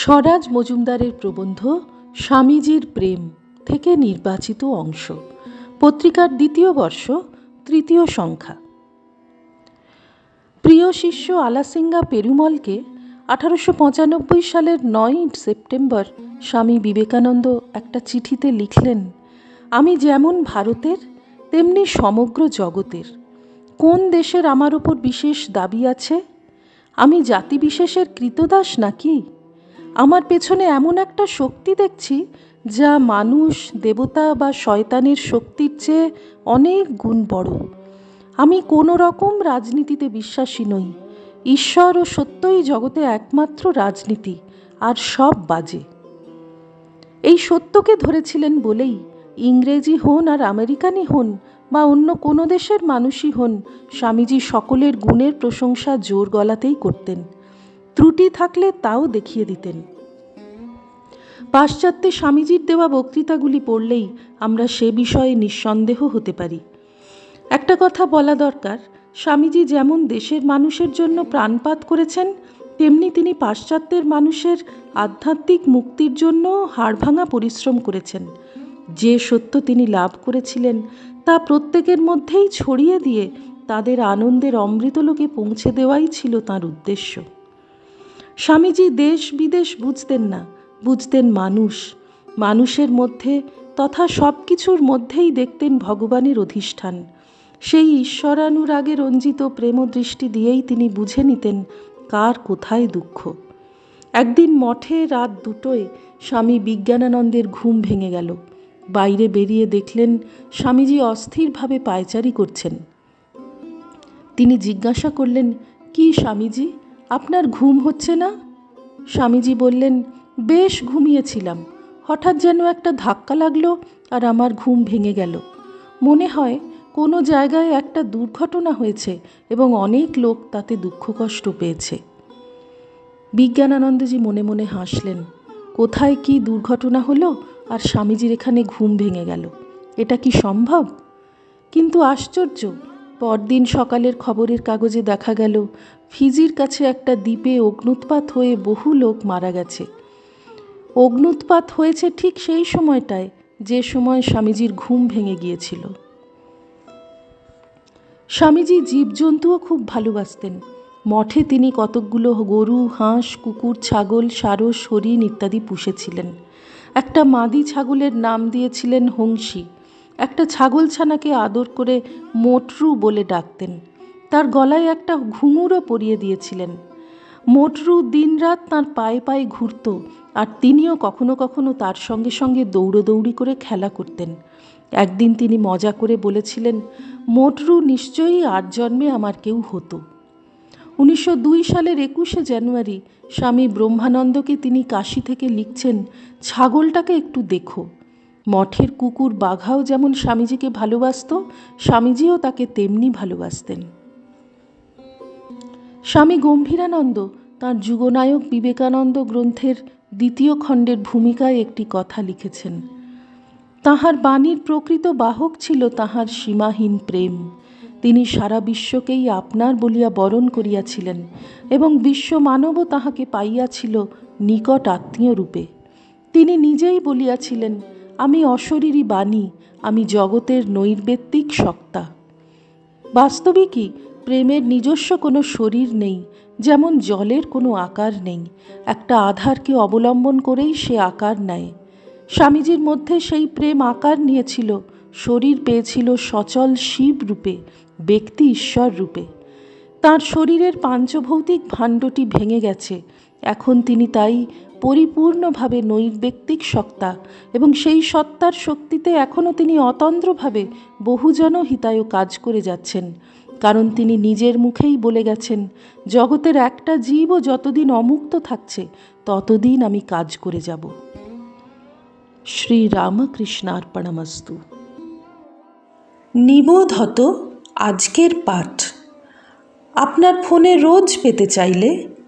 স্বরাজ মজুমদারের প্রবন্ধ স্বামীজির প্রেম থেকে নির্বাচিত অংশ। পত্রিকার দ্বিতীয় বর্ষ, তৃতীয় সংখ্যা। প্রিয় শিষ্য আলাসিঙ্গা পেরুমলকে আঠারোশো পঁচানব্বই সালের নয়ই সেপ্টেম্বর স্বামী বিবেকানন্দ একটা চিঠিতে লিখলেন, আমি যেমন ভারতের, তেমনি সমগ্র জগতের। কোন দেশের আমার ওপর বিশেষ দাবি আছে? আমি জাতিবিশেষের কৃতদাস নাকি? আমার পেছনে এমন একটা শক্তি দেখছি যা মানুষ, দেবতা বা শয়তানের শক্তির চেয়ে অনেক গুণ বড়। আমি কোনো রকম রাজনীতিতে বিশ্বাসী নই। ঈশ্বর ও সত্যই জগতে একমাত্র রাজনীতি, আর সব বাজে। এই সত্যকে ধরেছিলেন বলেই ইংরেজি হন আর আমেরিকানই হন বা অন্য কোনো দেশের মানুষই হন স্বামীজি সকলের গুণের প্রশংসা জোর গলাতেই করতেন। ত্রুটি থাকলে তাও দেখিয়ে দিতেন। পাশ্চাত্যে স্বামীজির দেওয়া বক্তৃতাগুলি পড়লেই আমরা সে বিষয়ে নিঃসন্দেহ হতে পারি। একটা কথা বলা দরকার, স্বামীজি যেমন দেশের মানুষের জন্য প্রাণপাত করেছেন, তেমনি তিনি পাশ্চাত্যের মানুষের আধ্যাত্মিক মুক্তির জন্য হাড়ভাঙা পরিশ্রম করেছেন। যে সত্য তিনি লাভ করেছিলেন, তা প্রত্যেকের মধ্যেই ছড়িয়ে দিয়ে তাদের আনন্দের অমৃতলোকে পৌঁছে দেওয়াই ছিল তার উদ্দেশ্য। স্বামীজি দেশ বিদেশ বুঝতেন না, বুঝতেন মানুষ। মানুষের মধ্যে তথা সব কিছুর মধ্যেই দেখতেন ভগবানের অধিষ্ঠান। সেই ঈশ্বরানুরাগে রঞ্জিত প্রেমদৃষ্টি দিয়েই তিনি বুঝে নিতেন কার কোথায় দুঃখ। একদিন মঠে রাত দুটোয় স্বামী বিজ্ঞানানন্দের ঘুম ভেঙে গেল। বাইরে বেরিয়ে দেখলেন স্বামীজি অস্থিরভাবে পায়চারি করছেন। তিনি জিজ্ঞাসা করলেন, কি স্বামীজি? আপনার ঘুম হচ্ছে না? স্বামীজি বললেন, বেশ ঘুমিয়েছিলাম। হঠাৎ যেন একটা ধাক্কা লাগল আর আমার ঘুম ভেঙে গেল। মনে হয় কোনো জায়গায় একটা দুর্ঘটনা হয়েছে এবং অনেক লোক তাতে দুঃখ কষ্ট পেয়েছে। বিজ্ঞানানন্দজি মনে মনে হাসলেন, কোথায় কি দুর্ঘটনা হলো আর স্বামীজির এখানে ঘুম ভেঙে গেল? এটা কি সম্ভব? কিন্তু আশ্চর্য! পরদিন সকালের খবরের কাগজে দেখা গেল, ফিজির কাছে একটা দ্বীপে অগ্নুৎপাত হয়ে বহু লোক মারা গেছে। অগ্নুৎপাত হয়েছে ঠিক সেই সময়টায়, যে সময় স্বামীজির ঘুম ভেঙে গিয়েছিল। স্বামীজি জীবজন্তুও খুব ভালোবাসতেন। মঠে তিনি কতকগুলো গরু, হাঁস, কুকুর, ছাগল, সারস, হরিণ ইত্যাদি পুষেছিলেন। একটা মাদি ছাগলের নাম দিয়েছিলেন হংসী। একটা ছাগলছানাকে আদর করে মোটরু বলে ডাকতেন। তার গলায় একটা ঘুঙুরও পরিয়ে দিয়েছিলেন। মোটরু দিনরাত তার পায়ে পায়ে ঘুরত আর তিনিও কখনো কখনো তার সঙ্গে সঙ্গে দৌড়োদৌড়ি করে খেলা করতেন। একদিন তিনি মজা করে বলেছিলেন, মোটরু নিশ্চয়ই আর জন্মে আমার কেউ হতো। উনিশশো দুই সালের একুশে জানুয়ারি স্বামী ব্রহ্মানন্দকে তিনি কাশি থেকে লিখছেন, ছাগলটাকে একটু দেখো। মঠের কুকুর বাঘাও যেমন স্বামীজিকে ভালোবাসত, স্বামীজিও তাকে তেমনি ভালোবাসতেন। স্বামী গম্ভীরানন্দ, তাঁর যুগনায়ক বিবেকানন্দ গ্রন্থের দ্বিতীয় খণ্ডের ভূমিকায় একটি কথা লিখেছেন, তাহার বাণীর প্রকৃত বাহক ছিল তাহার সীমাহীন প্রেম। তিনি সারা বিশ্বকেই আপনার বলিয়া বরণ করিয়াছিলেন এবং বিশ্ব মানবও তাহাকে পাইয়াছিল নিকট আত্মীয় রূপে তিনি নিজেই বলিয়াছিলেন আমি অশরীরী বাণী, আমি জগতের নৈর্ব্যক্তিক সত্তা। বাস্তবিকই প্রেমের নিজস্ব কোনো শরীর নেই, যেমন জলের কোনো আকার নেই, একটা আধারকে অবলম্বন করেই সে আকার নেয়। স্বামীজির মধ্যে সেই প্রেম আকার নিয়েছিল, শরীর পেয়েছিল সচল শিব রূপে, ব্যক্তি ঈশ্বর রূপে। তার শরীরের পাঞ্চভৌতিক ভাণ্ডটি ভেঙে গেছে এখন তিনি তাই পরিপূর্ণভাবে নৈর্ব্যক্তিক সত্তা এবং সেই সত্তার শক্তিতে এখনও তিনি অতন্দ্রভাবে বহুজন হিতায় কাজ করে যাচ্ছেন, কারণ তিনি নিজের মুখেই বলে গেছেন, জগতের একটা জীবও যতদিন অমুক্ত থাকছে, ততদিন আমি কাজ করে যাব। শ্রী রামকৃষ্ণার্পণমস্তু নিবোধত আজকের পাঠ। আপনার ফোনে রোজ পেতে চাইলে